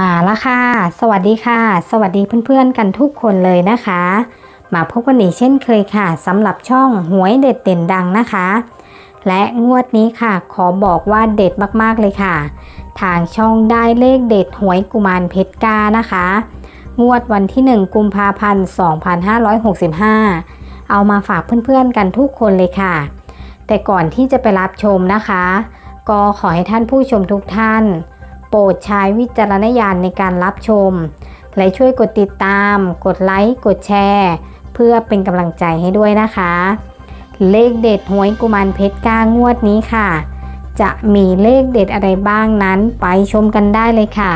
มาแล้วค่ะ สวัสดีค่ะ สวัสดีเพื่อนๆกันทุกคนเลยนะคะ มาพบกันอีกเช่นเคยค่ะสำหรับช่องหวยเด็ดเด่นดังนะคะ และงวดนี้ค่ะ ขอบอกว่าเด็ดมากๆเลยค่ะ ทางช่องได้เลขเด็ดหวยกุมารเพชรกานะคะ งวดวันที่ 1 กุมภาพันธ์2565 เอามาฝากเพื่อนๆกันทุกคนเลยค่ะ แต่ก่อนที่จะไปรับชมนะคะ ก็ขอให้ท่านผู้ชมทุกท่าน รดใช้วิจารณญาณในการรับชม และช่วยกดติดตาม กดไลค์ กดแชร์ เพื่อเป็นกำลังใจให้ด้วยนะคะ เลขเด็ดหวยกุมารเพชรก้างวดนี้ค่ะ จะมีเลขเด็ดอะไรบ้างนั้นไปชมกันได้เลยค่ะ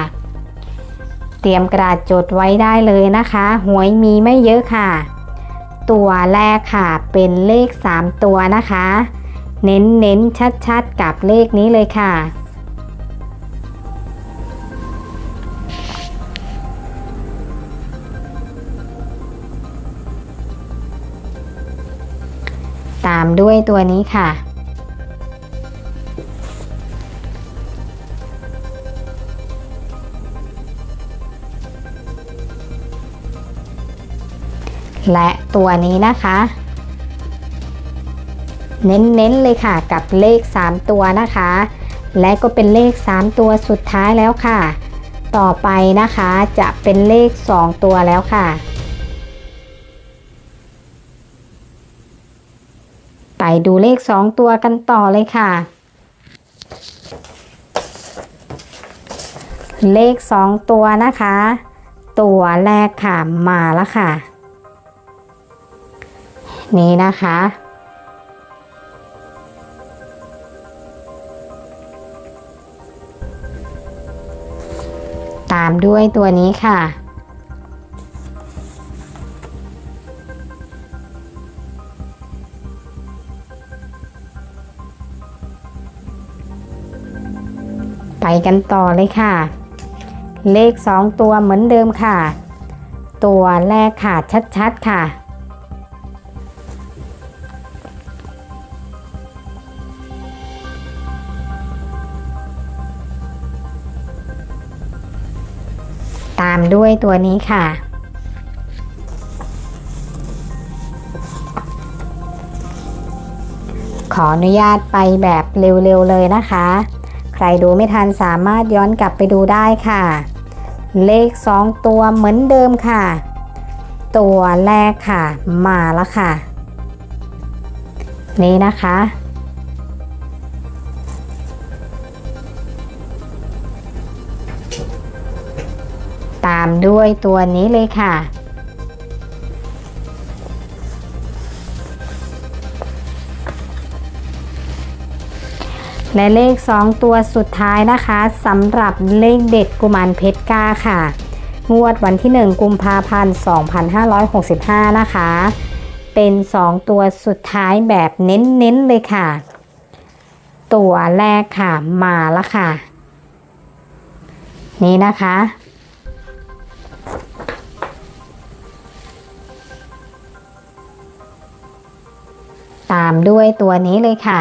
เตรียมกระดาษจดไว้ได้เลยนะคะ หวยมีไม่เยอะค่ะ ตัวแรกค่ะเป็นเลข 3 ตัวนะคะ เน้นเน้นชัดๆ กับเลขนี้เลยค่ะามด้วยตัวนี้ค่ะ และตัวนี้นะคะ เน้นๆเลยค่ะกับเลข 3 ตัวนะคะ และก็เป็นเลข 3 ตัวสุดท้ายแล้วค่ะ ต่อไปนะคะจะเป็นเลข 2 ตัวแล้วค่ะ ดูเลข2ตัวกันต่อเลยค่ะ เลข2ตัวนะคะ ตัวแรกค่ะมาแล้วค่ะ นี่นะคะตามด้วยตัวนี้ค่ะ ไปกันต่อเลยค่ะ เลข 2 ตัวเหมือนเดิมค่ะ ตัวแรกค่ะชัดๆค่ะ ตามด้วยตัวนี้ค่ะขออนุญาตไปแบบเร็วๆเลยนะคะ รดูไม่ทันสามารถย้อนกลับไปดูได้ค่ะ เลข 2 ตัวเหมือนเดิมค่ะ ตัวแรกค่ะ มาแล้วค่ะ นี่นะคะ ตามด้วยตัวนี้เลยค่ะ และเลข 2 ตัวสุดท้ายนะคะสำหรับเลขเด็ดกุมารเพชรก้าค่ะ งวดวันที่ 1 กุมภาพันธ์ 2565 นะคะ เป็น 2 ตัวสุดท้ายแบบเน้นๆเลยค่ะ ตัวแรกค่ะมาแล้วค่ะ นี่นะคะ ตามด้วยตัวนี้เลยค่ะ